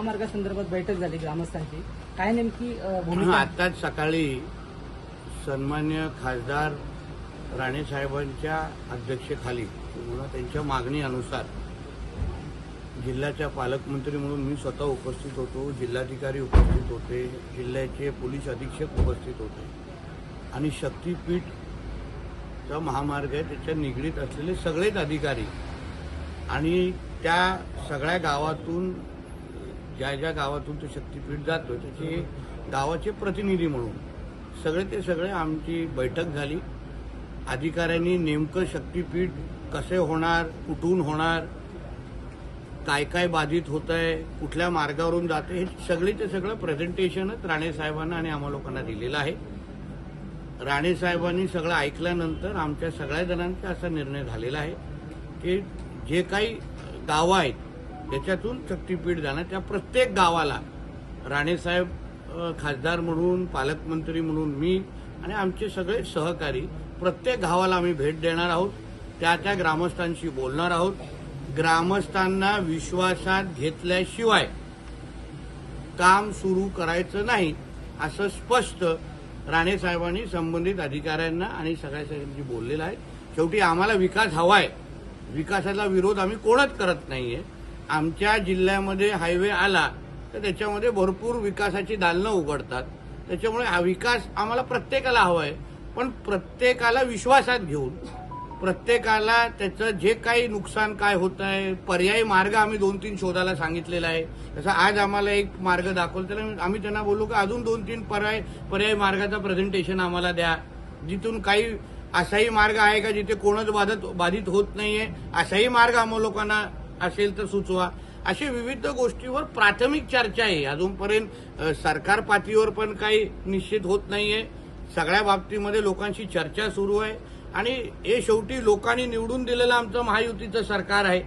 महामार्गासंदर्भात बैठक झाली ग्रामस्थांची. काय नेमकी भूमिका? आताच सकाळी सन्मान्य खासदार राणे साहेबांच्या अध्यक्षेखाली किंवा त्यांच्या मागणीनुसार जिल्ह्याच्या पालकमंत्री म्हणून मी स्वतः उपस्थित होतो जिल्हाधिकारी उपस्थित होते जिल्ह्याचे पोलीस अधीक्षक उपस्थित होते. आणि शक्तीपीठचा महामार्ग आहे त्याच्या निगडीत असलेले सगळेच अधिकारी आणि त्या सगळ्या गावातून ज्या ज्या गावातून ते शक्तीपीठ जातो त्याचे गावाचे प्रतिनिधी म्हणून सगळे ते सगळे आमची बैठक झाली. अधिकाऱ्यांनी नेमकं शक्तीपीठ कसे होणार कुठून होणार काय काय बाधित होत आहे कुठल्या मार्गावरून जाते हे सगळे ते सगळं प्रेझेंटेशनच राणे साहेबांना आणि आम्हा लोकांना दिलेलं आहे. राणे साहेबांनी सगळं ऐकल्यानंतर आमच्या सगळ्या जणांचा असा निर्णय झालेला आहे की जे काही गावं आहेत याच्यातून शक्तीपीठ जाणार. त्या प्रत्येक गावाला राणेसाहेब खासदार म्हणून पालकमंत्री म्हणून मी आणि आमचे सगळे सहकारी प्रत्येक गावाला आम्ही भेट देणार आहोत. त्या त्या ग्रामस्थांशी बोलणार आहोत. ग्रामस्थांना विश्वासात घेतल्याशिवाय काम सुरू करायचं नाही असं स्पष्ट राणेसाहेबांनी संबंधित अधिकाऱ्यांना आणि सगळ्या सगळ्यांशी बोललेलं आहे. शेवटी आम्हाला विकास हवाय. विकासाचा विरोध आम्ही कोणच करत नाहीये. आमच्या जिल्ह्यामध्ये हायवे आला तर त्याच्यामध्ये भरपूर विकासाची दालनं उघडतात. त्याच्यामुळे हा विकास आम्हाला प्रत्येकाला हवाय पण प्रत्येकाला विश्वासात घेऊन प्रत्येकाला त्याचं जे काही नुकसान काय होत आहे पर्यायी मार्ग आम्ही दोन तीन शोधायला सांगितलेला आहे. तसं आज आम्हाला एक मार्ग दाखवला त्याला आम्ही त्यांना बोललो की अजून दोन तीन पर्याय पर्यायी मार्गाचं प्रेझेंटेशन आम्हाला द्या. जिथून काही असाही मार्ग आहे का जिथे कोणच बाधित बाधित होत नाहीये असाही मार्ग आम्हा लोकांना असेल तर सुचवा. अशा विविध गोष्टीवर प्राथमिक चर्चा आहे. अजूनपर्यंत सरकार पातळीवर पण काही निश्चित होत नाहीये. सगळ्या बाबतीमध्ये लोकांशी चर्चा सुरू आहे. आणि हे शेवटी लोकांनी निवडून दिलेलं आमचं महायुतीचं सरकार आहे.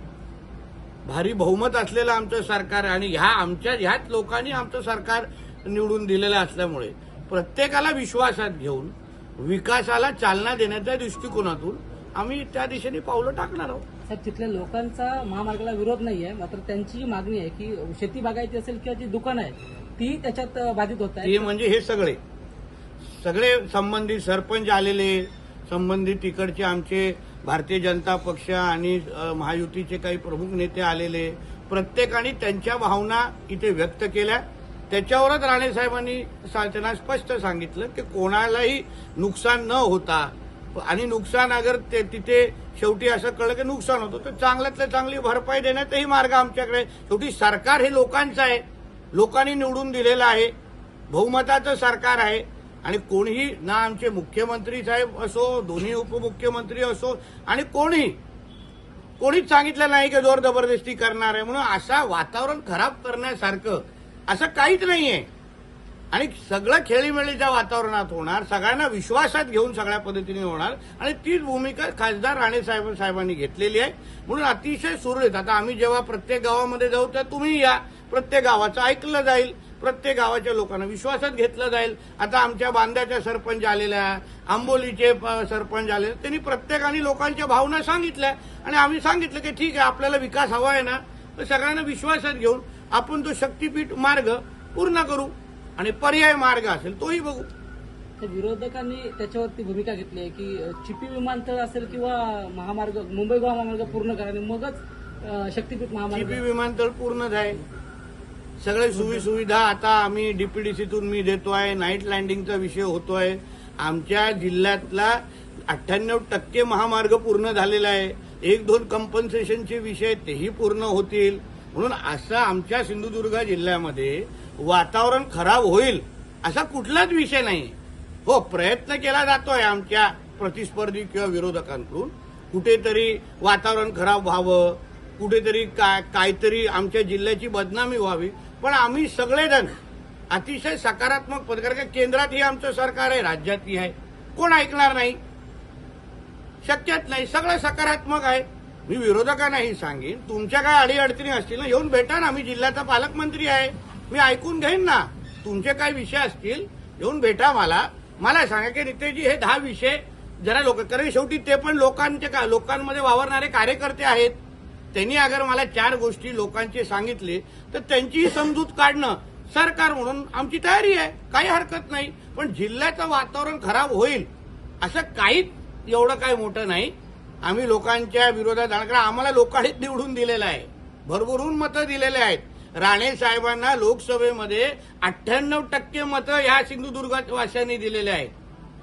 भारी बहुमत असलेलं आमचं सरकार आणि ह्या आमच्या ह्याच लोकांनी आमचं सरकार निवडून दिलेलं असल्यामुळे प्रत्येकाला विश्वासात घेऊन विकासाला चालना देण्याच्या दृष्टिकोनातून आम्ही त्या दिशेने पावलं टाकणार आहोत. साहेब तिथल्या लोकांचा महामार्गाला विरोध नाहीये मात्र त्यांची जी मागणी आहे की शेती बागायती असेल किंवा जी दुकानं आहेत ती त्याच्यात बाधित होत ते आहेत म्हणजे हे सगळे. सगळे संबंधित सरपंच आलेले संबंधित तिकडचे आमचे भारतीय जनता पक्ष आणि अ, महायुतीचे काही प्रमुख नेते आलेले प्रत्येकाने त्यांच्या भावना इथे व्यक्त केल्या. त्याच्यावरच राणे साहेबांनी सा- त्यांना स्पष्ट सांगितलं की कोणालाही नुकसान न होता आणि नुकसान अगर ते तिथे शेवटी असं कळलं की नुकसान होतं तर चांगल्यातल्या चांगली भरपाई देण्याचाही मार्ग आमच्याकडे शेवटी सरकार हे लोकांचं आहे. लोकांनी निवडून दिलेलं आहे. बहुमताचं सरकार आहे. आणि कोणीही ना आमचे मुख्यमंत्री साहेब असो दोन्ही उपमुख्यमंत्री असो आणि कोणी कोणीच सांगितलं नाही की जोर जबरदस्ती करणार आहे. म्हणून असा वातावरण खराब करण्यासारखं असं काहीच नाही आहे आणि सगळं खेळीमेळीच्या वातावरणात होणार सगळ्यांना विश्वासात घेऊन सगळ्या पद्धतीने होणार. आणि तीच भूमिका खासदार राणे साहेब साहेबांनी घेतलेली आहे. म्हणून अतिशय सुरळीत आता आम्ही जेव्हा प्रत्येक गावामध्ये जाऊ तर तुम्ही या. प्रत्येक गावाचं ऐकलं जाईल. प्रत्येक गावाच्या लोकांना विश्वासात घेतलं जाईल. आता आमच्या बांद्याच्या सरपंच आलेल्या आंबोलीचे प- सरपंच आले त्यांनी प्रत्येकाने लोकांच्या भावना सांगितल्या. आणि आम्ही सांगितलं की ठीक आहे आपल्याला विकास हवा आहे ना. तर सगळ्यांना विश्वासात घेऊन आपण तो शक्तीपीठ मार्ग पूर्ण करू. आणि पर्याय मार्ग असेल तोही बघू. तर विरोधकांनी त्याच्यावरती भूमिका घेतली आहे की चिपी विमानतळ असेल किंवा महामार्ग मुंबई गोवा महामार्ग पूर्ण करा आणि मगच शक्तीपीठ महामार्ग जीपी विमानतळ पूर्ण आहे सगळे सोयी सुविधा आता आम्ही डीपीडीसीतून मी देतोय नाईट लँडिंगचा विषय होतोय. आमच्या जिल्ह्यातला अठ्ठ्याण्णव टक्के महामार्ग पूर्ण झालेला आहे. एक दोन कंपन्सेशनचे विषय तेही पूर्ण होतील. म्हणून असं आमच्या सिंधुदुर्ग जिल्ह्यामध्ये वातावरण खराब होईल असा कुठलाच विषय नाही. हो प्रयत्न केला जातोय आमच्या प्रतिस्पर्धी किंवा विरोधकांकडून. कुठेतरी वातावरण खराब व्हावं कुठेतरी काय काहीतरी आमच्या जिल्ह्याची बदनामी व्हावी. पण आम्ही सगळेजण अतिशय सकारात्मक पत्रकार केंद्रातही आमचं सरकार आहे राज्यातही आहे. कोण ऐकणार नाही? शक्यच नाही. सगळं सकारात्मक आहे मी विरोधकांनाही सांगेन तुमच्या काय अडीअडचणी असतील ना येऊन भेटा ना. मी जिल्ह्याचा पालकमंत्री आहे. मी ऐकून घेईन ना. तुमचे काय विषय असतील येऊन भेटा मला. मला सांगा की रितेशजी हे दहा विषय जरा लोक कारण शेवटी ते पण लोकांचे का लोकांमध्ये वावरणारे कार्यकर्ते आहेत. त्यांनी अगर मला चार गोष्टी लोकांचे सांगितले तर त्यांचीही समजूत काढणं सरकार म्हणून आमची तयारी आहे. काही हरकत नाही. पण जिल्ह्याचं वातावरण खराब होईल असं काहीच एवढं काही मोठं नाही. आम्ही लोकांच्या विरोधात जाणार कारण आम्हाला लोकांनीच निवडून दिलेलं आहे. भरभरून मतं दिलेले आहेत. राणे साहेबांना लोकसभेमध्ये अठ्ठ्याण्णव टक्के मतं ह्या सिंधुदुर्गात वासियांनी दिलेले आहेत.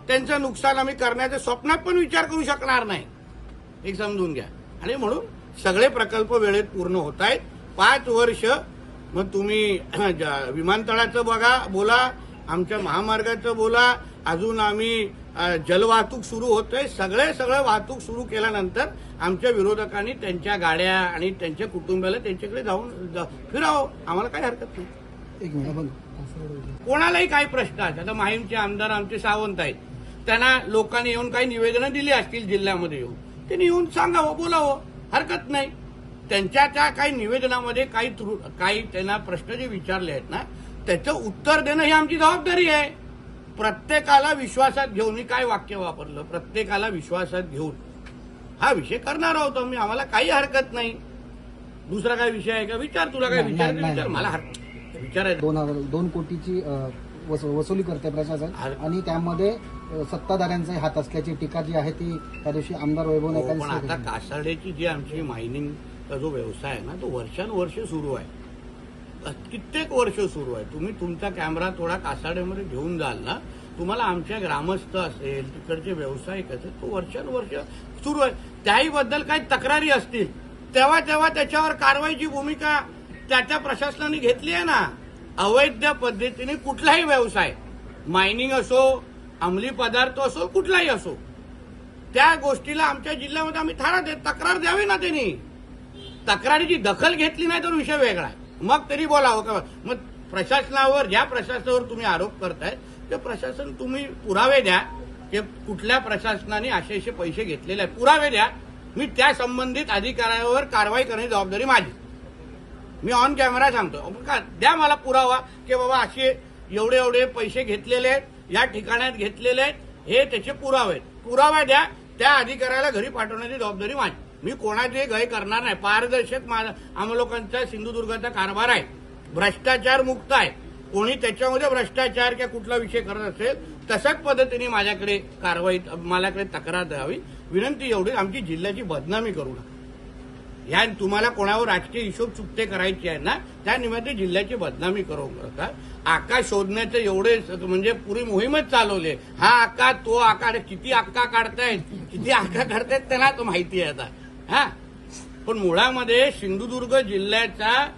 त्यांचं नुकसान आम्ही करण्याच्या स्वप्नात पण विचार करू शकणार नाही. एक समजून घ्या. आणि म्हणून सगळे प्रकल्प वेळेत पूर्ण होत आहेत. पाच वर्ष मग तुम्ही ज- विमानतळाचं बघा बोला. आमच्या महामार्गाचं बोला. अजून आम्ही जलवाहतूक सुरू होतोय. सगळे सगळं वाहतूक सुरू केल्यानंतर आमच्या विरोधकांनी त्यांच्या गाड्या आणि त्यांच्या कुटुंबाला त्यांच्याकडे जाऊन जा- फिरावं. आम्हाला काही हरकत नाही. एक मिनिट. बोला कोणालाही काही प्रश्न आहेत आता माहीमचे आमदार आमचे सावंत आहेत. त्यांना लोकांनी येऊन काही निवेदनं दिली असतील जिल्ह्यामध्ये येऊन. त्यांनी येऊन सांगावं बोलावं. हरकत नाही. त्यांच्या त्या काही निवेदनामध्ये काही काही त्यांना प्रश्न जे विचारले आहेत ना त्याचं उत्तर देणं ही आमची जबाबदारी आहे. प्रत्येकाला विश्वासात घेऊन मी काय वाक्य वापरलं? प्रत्येकाला विश्वासात घेऊन. हा विषय करणार आहोत आम्ही. आम्हाला काही हरकत नाही. दुसरा काय विषय आहे का? विचार. तुला काय विचार विचार. मला हरकत विचारायचं. दोन हजार दोन कोटीची वसुली करते प्रशासन. आणि त्यामध्ये अ, सत्ताधाऱ्यांचाही हात असल्याची टीका जी आहे ती त्या दिवशी आमदार वैभव हो, पण आता कासाड्याची जी आमची मायनिंगचा जो व्यवसाय आहे ना तो वर्षानुवर्ष सुरू आहे. कित्येक वर्ष सुरू आहे. तुम्ही तुमचा कॅमेरा थोडा कासाड्यामध्ये घेऊन जाल ना तुम्हाला आमच्या ग्रामस्थ असेल तिकडचे व्यावसायिक असेल तो वर्षानुवर्ष सुरू आहे. त्याही बद्दल काही तक्रारी असतील तेव्हा तेव्हा त्याच्यावर कारवाईची भूमिका त्या त्या प्रशासनाने घेतली आहे ना. अवैध पद्धतीने कुठलाही व्यवसाय मायनिंग असो अंमली पदार्थ असो कुठलाही असो त्या गोष्टीला आमच्या जिल्ह्यामध्ये आम्ही थारा देत तक्रार द्यावी ना त्यांनी. तक्रारीची दखल घेतली नाही तर विषय वेगळा आहे. मग तरी बोलावं का? मग प्रशासनावर ज्या प्रशासनावर तुम्ही आरोप करताय ते प्रशासन तुम्ही पुरावे द्या की कुठल्या प्रशासनाने असे असे पैसे घेतलेले आहेत. पुरावे द्या. मी त्या संबंधित अधिकाऱ्यावर कारवाई करण्याची जबाबदारी माझी. मी ऑन कॅमेरा सांगतो. का? द्या मला पुरावा की बाबा असे एवढे एवढे पैसे घेतलेले आहेत या ठिकाणात घेतलेले आहेत हे त्याचे पुरावे आहेत. पुरावा द्या. त्या अधिकाऱ्याला घरी पाठवण्याची जबाबदारी माझी. मी कोणाची गय करणार नाही. पारदर्शक मा- आम लोकांचा सिंधुदुर्गाचा कारभार आहे. भ्रष्टाचार मुक्त आहे. कोणी त्याच्यामध्ये भ्रष्टाचार किंवा कुठला विषय करत असेल तशाच पद्धतीने माझ्याकडे कारवाई माझ्याकडे तक्रार द्यावी. विनंती एवढी आमची जिल्ह्याची बदनामी करू नका. ह्या तुम्हाला कोणावर राजकीय हिशोब चुकते करायचे आहे ना त्या निमित्त जिल्ह्याची बदनामी करू नका. आका शोधण्याचे एवढे म्हणजे पुरी मोहीमच चालवली. हा आका तो आका किती आक्का काढतायत किती आका काढतायत त्यांना तो माहिती आहे आता. हा. पण मुळामध्ये सिंधुदुर्ग जिल्ह्याचा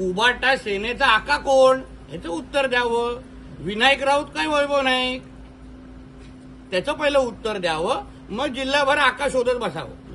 उबाटा सेनेचा आका कोण? ह्याचं उत्तर द्यावं. विनायक राऊत काय वैभव नाईक त्याचं पहिलं उत्तर द्यावं. मग जिल्हाभर आका शोधत बसावं.